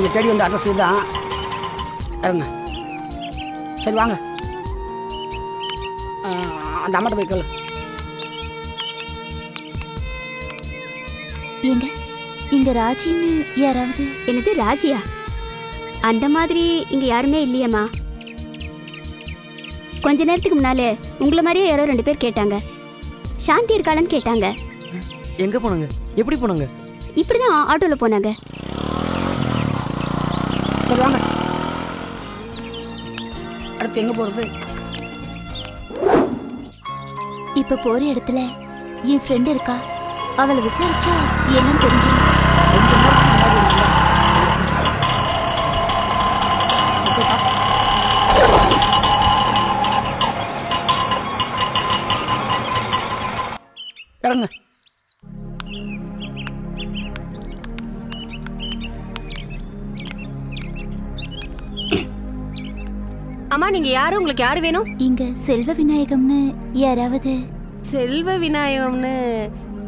நீங்கள் தேடி வந்த அட்ரஸ் இதுதான். இறங்க சரி வாங்க. அந்த அம்மாட்ட போய் கேளு. ஏங்க இங்க ராஜின்னு யாராவது? என்னது ராஜியா? அந்த மாதிரி இங்க யாருமே இல்லையேம்மா. கொஞ்ச நேரத்துக்கு முன்னாலே உங்களை மாதிரியே யாரோ ரெண்டு பேர் கேட்டாங்க. சாந்தி இருக்காளன்னு கேட்டாங்க. எங்க போனாங்க? எப்படி போனாங்க? இப்படிதான் ஆட்டோல போனாங்க. சரி வாங்க அடுத்து எங்கே போகிறது இப்ப போற இடத்துல என் ஃப்ரெண்ட் இருக்கா? அவளை விசாரிச்சா என்னன்னு தெரிஞ்சிடும். கொஞ்ச நேரத்துக்கு முன்னாடி இருந்தாங்க. சரி, போய் பார்ப்போம். இறங்க. அம்மா நீங்க யாரு? உங்களுக்கு யாரு வேணும்? இங்க செல்வ விநாயகம்னு யாராவது? செல்வ விநாயகம்னு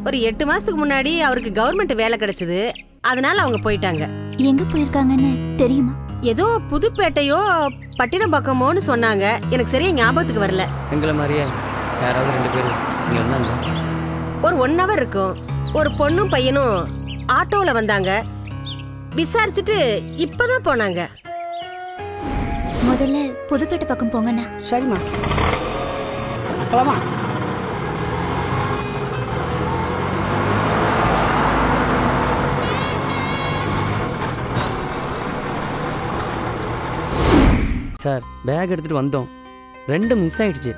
ஒரு எட்டு மாசத்துக்கு முன்னாடி அவருக்கு கவர்மெண்ட் வேலை கிடைச்சது. அதனால அவங்க போயிட்டாங்க. எங்க போயிருக்காங்கன்னு தெரியுமா? ஏதோ புதுப்பேட்டையோ பட்டினப்பாக்கமோன்னு சொன்னாங்க. எனக்கு சரியா ஞாபகத்துக்கு வரல. எங்களை மாதிரியே யாராவது ரெண்டு பேர் இங்கே வந்தாங்க ஒரு ஒன் ஹவர் இருக்கும். ஒரு பொண்ணும் பையனும் ஆட்டோல வந்தாங்க. விசாரிச்சுட்டு இப்பதான் போனாங்க. முதல்ல புதுப்பேட்டை பக்கம் போங்கண்ணா. சரிம்மா. போலாமா சார் பேக் எடுத்துட்டு வந்தோம். ரெண்டு மிஸ் ஆயிடுச்சு.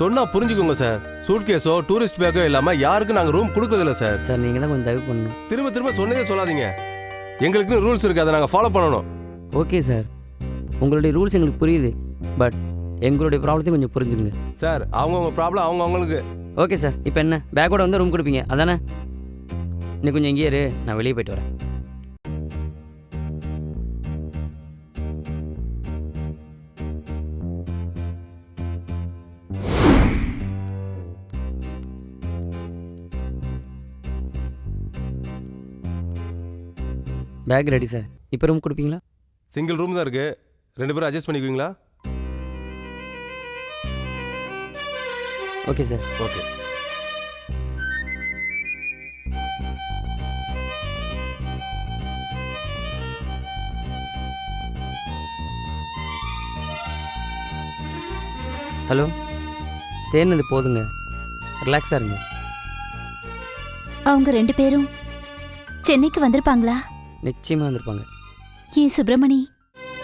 சொன்னா புரிஞ்சுக்கோங்க சார். சூட்கேஸோ டூரிஸ்ட் பேக்கோ இல்லாம யாருக்கும் நாங்க ரூம் கொடுக்கறதில்ல சார். சார் நீங்கள் தான் கொஞ்சம் தயவு பண்ணணும். திரும்ப திரும்ப சொன்னதே சொல்லாதீங்க. எங்களுக்குன்னு ரூல்ஸ் இருக்கு அதை நாங்க ஃபாலோ பண்ணணும். ஓகே சார் உங்களுடைய ரூல்ஸ் எங்களுக்கு புரியுது. பட் எங்களுடைய ப்ராப்ளத்தையும் கொஞ்சம் புரிஞ்சுங்க சார் அவங்கவுங்க ப்ராப்ளம் அவங்க அவங்களுக்கு ஓகே சார் இப்போ என்ன? பேக்கோட வந்து ரூம் கொடுப்பீங்க. அதானே? இன்னும் கொஞ்சம் இங்கேயே இரு. நான் வெளியே போயிட்டு வரேன். பேக் ரெடி சார் இப்போ ரூம் கொடுப்பீங்களா? சிங்கிள் ரூம் தான் இருக்கு. ரெண்டு பேரும் அட்ஜஸ்ட் பண்ணிக்குவீங்களா? ஓகே சார் ஓகே ஹலோ தேர்னது போதுங்க. ரிலாக்ஸாக இருங்க. அவங்க ரெண்டு பேரும் சென்னைக்கு வந்திருப்பாங்களா? நிச்சயமாக வந்திருப்பாங்க. ஏன் சுப்பிரமணி?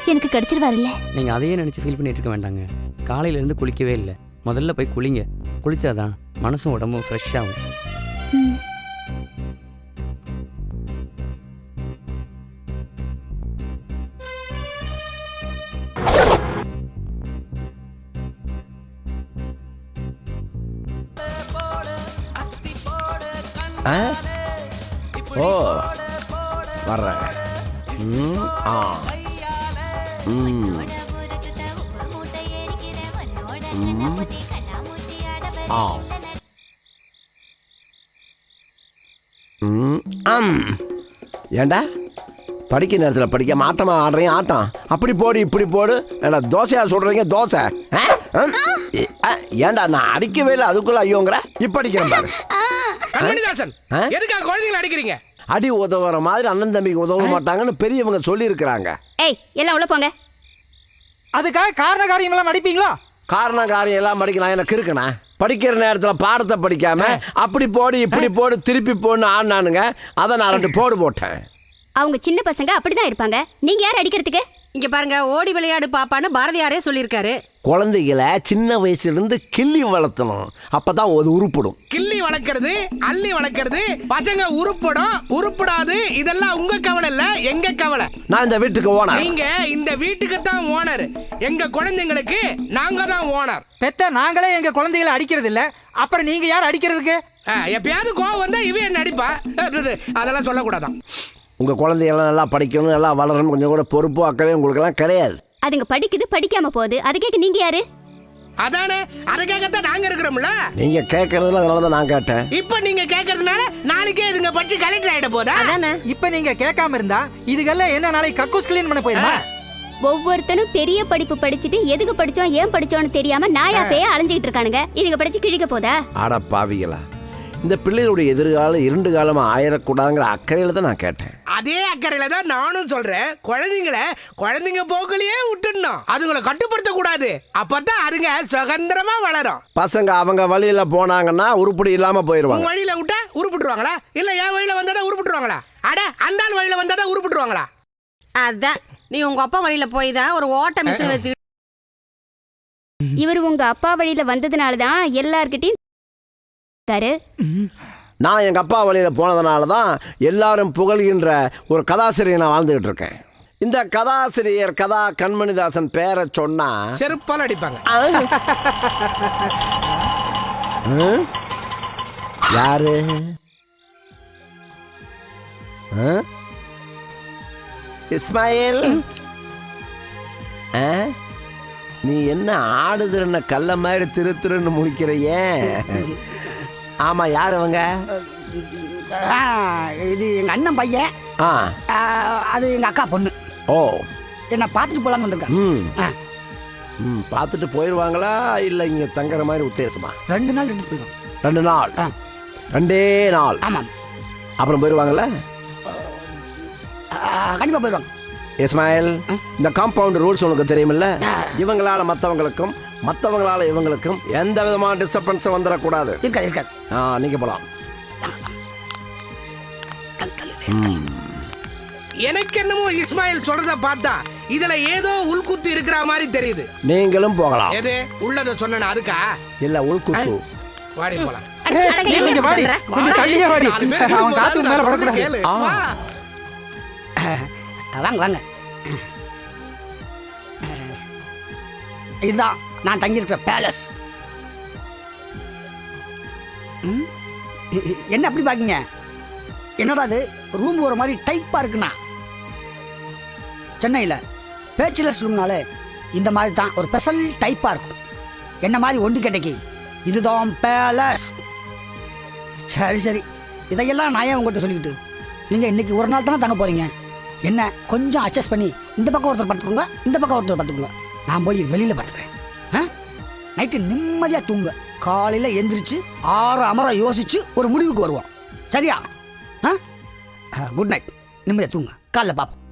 எனக்கு கிடைச்சிருவாருல்ல. நீங்கள் அதையே நினச்சி ஃபீல் பண்ணிட்டு இருக்க வேண்டாங்க. காலையிலேருந்து குளிக்கவே இல்லை. முதல்ல போய் குளிங்க. குளிச்சாதான் மனசும் உடம்பும் ஃப்ரெஷ் ஆகும். ஓ வர்றேன். ஆ. ஏண்டா? படிக்க நேரத்தில் படிக்க மாட்டமா ஆடுறீங்க? ஆட்டம். அப்படி போடு இப்படி போடு. ஏண்டா தோசையா சொல்கிறீங்க தோசை. ஏண்டா நான் அடிக்கவே இல்லை அதுக்குள்ள ஐயோங்கிற? இப்போ அடிக்கிறேன் பாரு? எதுக்காக குழந்தைங்களை அடிக்கிறீங்க? அடி உதவுற மாதிரி அண்ணன் தம்பிக்கு உதவ மாட்டாங்கன்னு பெரியவங்க சொல்லியிருக்கிறாங்க. ஏய் எல்லாம் உள்ள போங்க. அதுக்காக காரண காரியங்களாம் அடிப்பீங்களா காரணம் காரியம் எல்லாம் படிக்கலாம் எனக்கு இருக்குண்ணா படிக்கிற நேரத்தில் பாடத்தை படிக்காம அப்படி போடு இப்படி போடு திருப்பி போடுன்னு ஆடினானுங்க. அதை நான் ரெண்டு போடு போட்டேன். அவங்க சின்ன பசங்க அப்படிதான் இருப்பாங்க. நீங்க யார் அடிக்கிறதுக்கு? இங்க பாருங்க ஓடி விளையாடு பாப்பான்னு பாரதியாரே சொல்லியிருக்காரு. குழந்தைகளை சின்ன வயசுல இருந்து கிள்ளி வளர்த்தணும். அப்பதான் அது உருப்படும். கிள்ளி வளர்க்கறது அள்ளி வளர்க்கறது பசங்க உருப்படும் உருப்படாது இதெல்லாம் உங்க கவலை இல்ல எங்க கவலை? நான் இந்த வீட்டுக்கு ஓனர். நீங்க இந்த வீட்டுக்கு தான் ஓனர். எங்க குழந்தைங்களுக்கு நாங்க தான் ஓனர். பெத்த நாங்களே எங்க குழந்தைகளை அடிக்கிறது இல்ல. அப்புறம் நீங்க யார் அடிக்கிறதுக்கு? எப்பயாவது கோவம் வந்தா இவன் என்ன அடிப்பா? அதெல்லாம் சொல்லக்கூடாதான். உங்க குழந்தையெல்லாம் நல்லா படிக்கணும் நல்லா வளரணும் கொஞ்சம் கூட பொறுப்பு அக்கவே உங்களுக்கெல்லாம் கிடையாது. அதுங்க படிக்குது படிக்காம போகுது. அது கேட்க நீங்க யாரு? அதானே? அதுக்காகத்தான் நாங்க இருக்கிறோம்ல. நீங்க கேட்கறதுல அதனால தான் நான் கேட்டேன். இப்ப நீங்க கேட்கறதுனால நாளைக்கே இதுங்க படிச்சு கலெக்டர் ஆயிட போதா? அதானே? இப்ப நீங்க கேட்காம இருந்தா இதுக்கெல்லாம் என்ன நாளைக்கு கக்கூஸ் கிளீன் பண்ண போயிருமா? ஒவ்வொருத்தனும் பெரிய படிப்பு படிச்சுட்டு எதுக்கு படிச்சோம் ஏன் படிச்சோம்னு தெரியாம நாயா பேய அலைஞ்சிட்டு இருக்கானுங்க. இதுங்க படிச்சு கிழிக்க போதா? ஆட பாவிகளா. இந்த பிள்ளைகளுடைய எதிர்காலம் இரண்டு காலமா ஆயிடக்கூடாதுங்கிற அக்கறையில தான் நான் கேட்டேன். அதே அக்கறையில தான் நானும் சொல்றேன். குழந்தைங்கள குழந்தைங்க போக்குலயே விட்டுடணும். அதுங்களை கட்டுப்படுத்த கூடாது அப்பதான் அதுங்க சுதந்திரமா வளரும். பசங்க அவங்க வழியில போனாங்கன்னா உருப்படி இல்லாம உன் போயிருவாங்க வழியில விட்டா உருப்பிட்டுருவாங்களா? இல்ல என் வழியில வந்தாதான் உருப்பிட்டுருவாங்களா? அட அந்த ஆள் வழியில வந்தாதான் உருப்பிட்டுருவாங்களா? அதான். நீ உங்க அப்பா வழியில போய் தான் ஒரு ஓட்ட மிஷின் வச்சு இவர் உங்க அப்பா வழியில வந்ததுனால தான் எல்லார்கிட்டயும் இருக்காரு நான் எங்க அப்பா வழியில போனதுனால தான் எல்லாரும் புகழ்கின்ற ஒரு கதாசிரியர் நான் வாழ்ந்துகிட்டு இருக்கேன். இந்த கதாசிரியர் கதா கண்மணிதாசன் பேரை சொன்னா செருப்பால் அடிப்பாங்க? யாரு? இஸ்மாயில்? நீ என்ன ஆடுதுன்னு கல்ல மாதிரி திரு திருன்னு முழிக்கிறையே? ஆமா யார் அவங்க? இது எங்க அண்ணன் பையன். ஆ. அது எங்க அக்கா பொண்ணு. ஓ. என்ன பார்த்துட்டு போலான்னு வந்திருக்கேன் ம். ஆ. ம் பார்த்துட்டு போயிடுவாங்களா இல்லை இங்கே தங்குற மாதிரி உத்தேசமா? ரெண்டு நாள் ரெண்டு போயிடும். ரெண்டு நாள்? ஆ. ரெண்டே நாள்? ஆமாம் அப்புறம் போயிடுவாங்களா ஆ, கண்டிப்பா போயிடுவாங்க இஸ்மாயில் இந்த காம்பவுண்ட் ரூல்ஸ் உனக்கு தெரியுமில்ல? இவங்களால மற்றவங்களுக்கும் மற்றவங்களால இவங்களுக்கும் எந்த விதமான டிஸ்டர்பன்ஸும் வந்துடக்கூடாது இருக்காது இருக்காது. ஆ நீங்கள் போகலாம் எனக்கு என்னமோ இஸ்மாயில் சொல்றத பார்த்தா இதுல ஏதோ உள்குத்து இருக்கிற மாதிரி தெரியுது. நீங்களும் போகலாம். எது? உள்ளத சொன்னா அதுக்கா? இல்லை உள்குத்து. வாடி போலாம். கொஞ்சம் வாடி. கொஞ்சம் தள்ளியே வாடி. நாலு பேர் அவன் காத்து மேல படக்கூடாது கேளு. ஆ. வா. ஆ, வாங்க வாங்க. இதுதான் நான் தங்கியிருக்கிற பேலஸ் ம்? என்ன அப்படி பாக்கீங்க என்னடா அது? ரூம் ஒரு மாதிரி டைப்பா இருக்குண்ணா. சென்னையில் பேச்சுலர்ஸ் ரூம்னாலே இந்த மாதிரி தான் ஒரு ஸ்பெஷல் டைப்பா இருக்கும். என்ன மாதிரி ஒன்று கிடைக்கி இதுதான் பேலஸ் சரி சரி. இதையெல்லாம் நான் ஏன் உங்கள்கிட்ட சொல்லிக்கிட்டு? நீங்கள் இன்றைக்கி ஒரு நாள் தானே தங்க போகிறீங்க என்ன கொஞ்சம் அட்ஜஸ்ட் பண்ணி இந்த பக்கம் ஒருத்தர் பார்த்துக்கோங்க இந்த பக்கம் ஒருத்தர் பார்த்துக்கோங்க நான் போய் வெளியில் பார்த்துக்கிறேன் நைட்டு நிம்மதியாக தூங்க. காலையில் எந்திரிச்சு ஆறு அமர யோசிச்சு ஒரு முடிவுக்கு வருவோம். சரியா? ஆ? குட் நைட் நிம்மதியாக தூங்க. காலைல பார்ப்போம்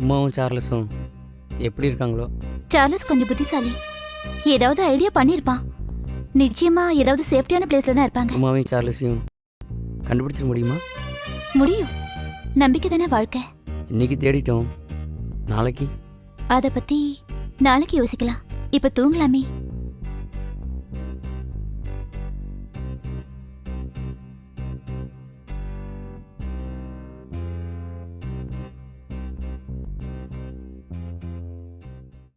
உமாவும் சார்லஸும் எப்படி இருக்காங்களோ? சார்லஸ் கொஞ்சம் புத்திசாலி. ஏதாவது ஐடியா பண்ணிருப்பான் நிச்சயமா ஏதாவது சேஃப்டியான பிளேஸ்ல தான் இருப்பாங்க. உமாவையும் சார்லஸையும் கண்டுபிடிச்சிட முடியுமா? முடியும். நம்பிக்கை தானே வாழ்க்கை. இன்னைக்கு தேடிட்டோம். நாளைக்கு. அத பத்தி நாளைக்கு யோசிக்கலாம். இப்ப தூங்கலாமே.